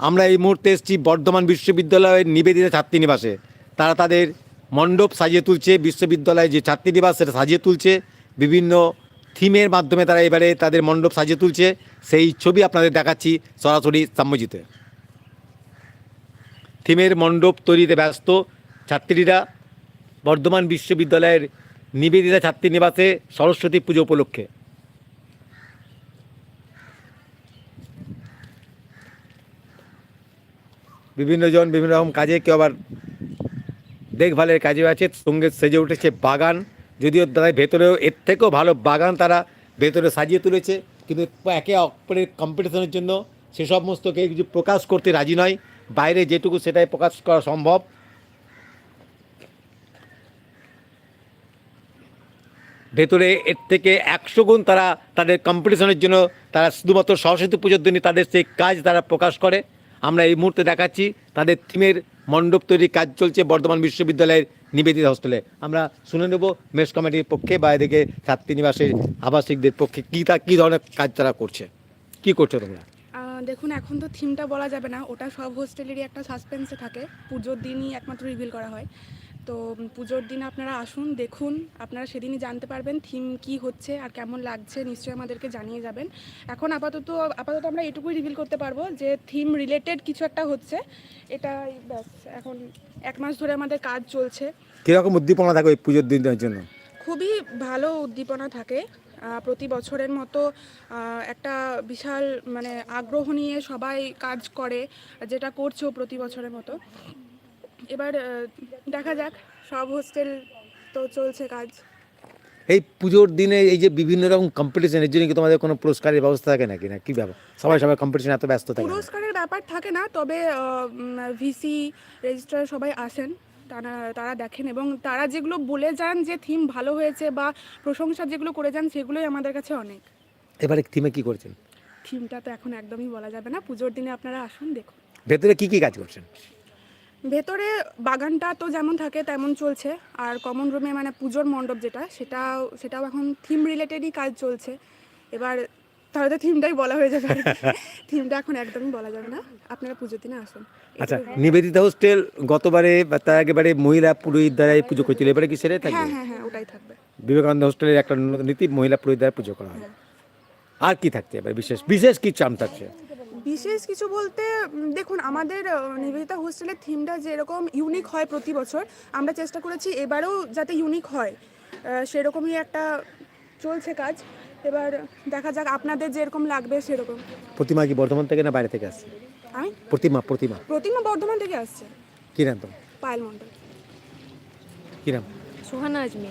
আমরা এই মুহূর্তে এসেছি বর্ধমান বিশ্ববিদ্যালয়ের নিবেদিতা ছাত্রীনিবাসে তারা তাদের মণ্ডপ সাজিয়ে তুলছে বিশ্ববিদ্যালয়ে যে ছাত্রীনিবাস সেটা সাজিয়ে তুলছে, বিভিন্ন থিমের মাধ্যমে তারা এবারে তাদের মণ্ডপ সাজিয়ে তুলছে। সেই ছবি আপনাদের দেখাচ্ছি সরাসরি সাম্যজিতে থিমের মণ্ডপ তৈরিতে ব্যস্ত ছাত্রীরা, বর্ধমান বিশ্ববিদ্যালয়ের নিবেদিতা ছাত্রীনিবাসে সরস্বতী পুজো উপলক্ষে। বিভিন্ন জন বিভিন্ন রকম কাজে কেউ আবার দেখভালের কাজে আছে, সঙ্গে সেজে উঠেছে বাগান। যদিও তাদের ভেতরেও এর থেকেও ভালো বাগান তারা ভেতরে সাজিয়ে তুলেছে, কিন্তু একে অপরের কম্পিটিশনের জন্য সে সমস্ত কেউ কিছু প্রকাশ করতে রাজি নয়। বাইরে যেটুকু সেটাই প্রকাশ করা সম্ভব। ভেতরে এর থেকে একশো গুণ তারা তাদের কম্পিটিশনের জন্য তারা শুধুমাত্র সরস্বতী পুজোর দিনই তাদের সেই কাজ তারা প্রকাশ করে। আমরা এই মুহূর্তে দেখাচ্ছি তাদের থিমের মণ্ডপ তৈরির কাজ চলছে বর্ধমান বিশ্ববিদ্যালয়ের নিবেদিত হোস্টেলে আমরা শুনে নেব মেস কমিটির পক্ষে বা এদিকে ছাত্রীনিবাসের আবাসিকদের পক্ষে কী তা কী ধরনের কাজ তারা করছে? কি করছ তোমরা? দেখুন, এখন তো থিমটা বলা যাবে না। ওটা সব হোস্টেলেরই একটা সাসপেন্সে থাকে। পুজোর দিনই একমাত্র রিভিল করা হয়। তো পুজোর দিন আপনারা আসুন দেখুন। আপনারা সেদিনই জানতে পারবেন থিম কি হচ্ছে আর কেমন লাগছে নিশ্চয়ই আমাদেরকে জানিয়ে যাবেন। এখন আপাতত আপাতত আমরা এটুকুই রিভিল করতে পারব যে থিম রিলেটেড কিছু একটা হচ্ছে। এটাই ব্যাস এখন এক মাস ধরে আমাদের কাজ চলছে। কীরকম উদ্দীপনা থাকে পুজোর দিনের জন্য? খুবই ভালো উদ্দীপনা থাকে। প্রতি বছরের মতো একটা বিশাল মানে আগ্রহ নিয়ে সবাই কাজ করে যেটা করছেও প্রতি বছরের মতো। এবার দেখা যাক সব হোস্টেল তো চলছে কাজ। এই পুজোর দিনে এই যে বিভিন্ন রকম কম্পিটিশন এর জন্য কি তোমাদের কোনো পুরস্কারের ব্যবস্থা থাকে নাকি? না কি ব্যাপার? সবাই সবাই কম্পিটিশন এত ব্যস্ত থাকে? পুরস্কারের ব্যাপার থাকে না তবে ভিসি রেজিস্ট্রার সবাই আসেন তারা তারা দেখেন এবং তারা যেগুলো বলে যান যে থিম ভালো হয়েছে বা প্রশংসা যেগুলো করে যান সেগুলোই আমাদের কাছে অনেক। এবারে থিমে কি করছেন? থিমটা তো এখন একদমই বলা যাবে না পুজোর দিনে আপনারা আসুন দেখুন। ভেতরে কি কি কাজ করছেন? ভেতরে বাগানটা তো যেমন থাকে তেমন চলছে। আর কমন রুমে মানে পুজোর মণ্ডপ যেটা সেটাও সেটাও এখন থিম রিলেটেডই কাজ চলছে। এবার তাহলে তো থিমটাই বলা হয়ে যাবে। থিমটা এখন একদমই বলা যাবে না। আপনারা পুজোর দিনে আসুন। আচ্ছা নিবেদিতা হোস্টেল গতবারে বা তার আগেবারে মহিলা পুরোহিত দ্বারাই পুজো করছিল এবারে কি সেটাই থাকবে? হ্যাঁ হ্যাঁ হ্যাঁ ওটাই থাকবে। বিবেকানন্দ হোস্টেলের একটা নীতি মহিলা পুরোহিত দ্বারা পুজো করা হয়। আর কি থাকছে এবার বিশেষ বিশেষ কি চাম থাকছে? বিশেষ কিছু বলতে দেখুন আমাদের নিবেদিতা হোস্টেলের থিমটা যেরকম ইউনিক হয় প্রতি বছর আমরা চেষ্টা করেছি এবারেও যাতে ইউনিক হয়। সেরকমই একটা চলছে কাজ। এবার দেখা যাক আপনাদের যেরকম লাগবে সেরকম। প্রতিমা কি বর্ধমান থেকে না বাইরে থেকে আসছে? আমি? প্রতিমা প্রতিমা। প্রতিমা বর্ধমান থেকে আসছে। কি নাম তোমার? পায়েল মণ্ডল। কি নাম? সোহানা আজমি।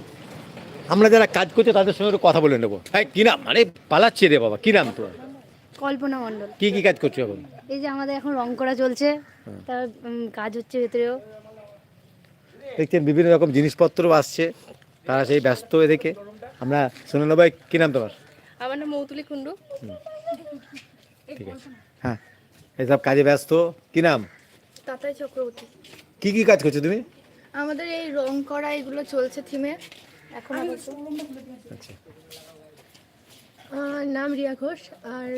আমরা যারা কাজ করছে তাদের সঙ্গে একটু কথা বলে নেব। হ্যাঁ কি নাম? মানে পালাচ্ছে রে বাবা কি নাম তোমার? কল্পনা মণ্ডল। কি কি কাজ করছ এখন? এই যে আমাদের এখন রং করা চলছে তার কাজ হচ্ছে ভেতরেও। দেখছেন বিভিন্ন রকম জিনিসপত্র আসছে তারা সেই ব্যস্ত এদিকে। আমরা শুনে নেব কি নাম তোমার? আমার নাম মৌতুলি কুণ্ডু। ঠিক আছে। হ্যাঁ এইসব কাজে ব্যস্ত। কি নাম? তাতাই চক্রবর্তী। কি কি কাজ করছ তুমি? আমাদের এই রং করা এগুলো চলছে থিমে। এখন আচ্ছা। নাম রিয়া ঘোষ আর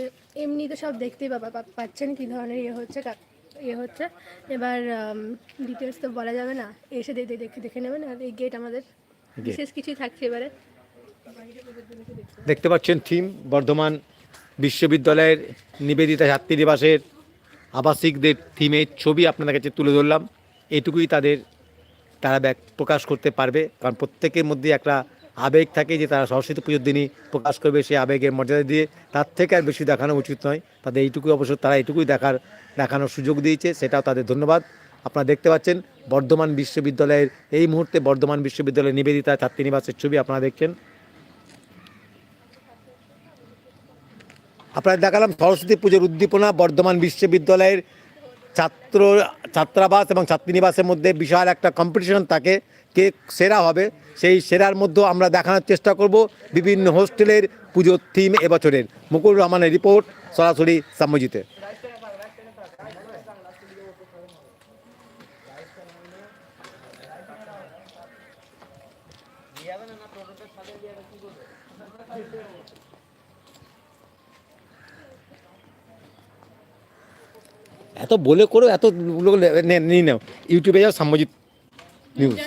এমনি তো সব দেখতেই পাবা পাচ্ছেন কী ধরনের ইয়ে হচ্ছে ইয়ে হচ্ছে। এবার ডিটেলস তো বলা যাবে না এসে দেখে দেখে দেখে নেবেন আর এই গেট আমাদের বিশেষ কিছুই থাকছে এবারে। দেখতে পাচ্ছেন থিম বর্ধমান বিশ্ববিদ্যালয়ের নিবেদিতা ছাত্রীনিবাসের আবাসিকদের থিমের ছবি আপনাদের কাছে তুলে ধরলাম। এটুকুই তাদের তারা ব্যাক প্রকাশ করতে পারবে কারণ প্রত্যেকের মধ্যে একটা আবেগ থাকে যে তারা সরস্বতী পুজোর দিনই প্রকাশ করবে সেই আবেগের মর্যাদা দিয়ে, তার থেকে আর বেশি দেখানো উচিত নয়। তাদের এইটুকুই অবশ্য তারা এইটুকুই দেখার, দেখানোর সুযোগ দিয়েছে, সেটাও তাদের ধন্যবাদ। আপনারা দেখতে পাচ্ছেন, বর্ধমান বিশ্ববিদ্যালয়ের এই মুহূর্তে বর্ধমান বিশ্ববিদ্যালয়ের নিবেদিতা ছাত্রীনিবাসের ছবি আপনারা দেখছেন। আপনারা দেখালাম সরস্বতী পুজোর উদ্দীপনা, বর্ধমান বিশ্ববিদ্যালয়ের ছাত্র, ছাত্রাবাস এবং ছাত্রীনিবাসের মধ্যে বিশাল একটা কম্পিটিশন থাকে। কে সেরা হবে, সেই সেরার মধ্যেও আমরা দেখানোর চেষ্টা করব বিভিন্ন হোস্টেলের পুজোর থিম এবছরের। মুকুল রহমানের রিপোর্ট, সরাসরি সাম্যজিতে। এত বলে করো, এত নিয়ে নাও। ইউটিউবে যাও, সাম্যজিৎ নিউজ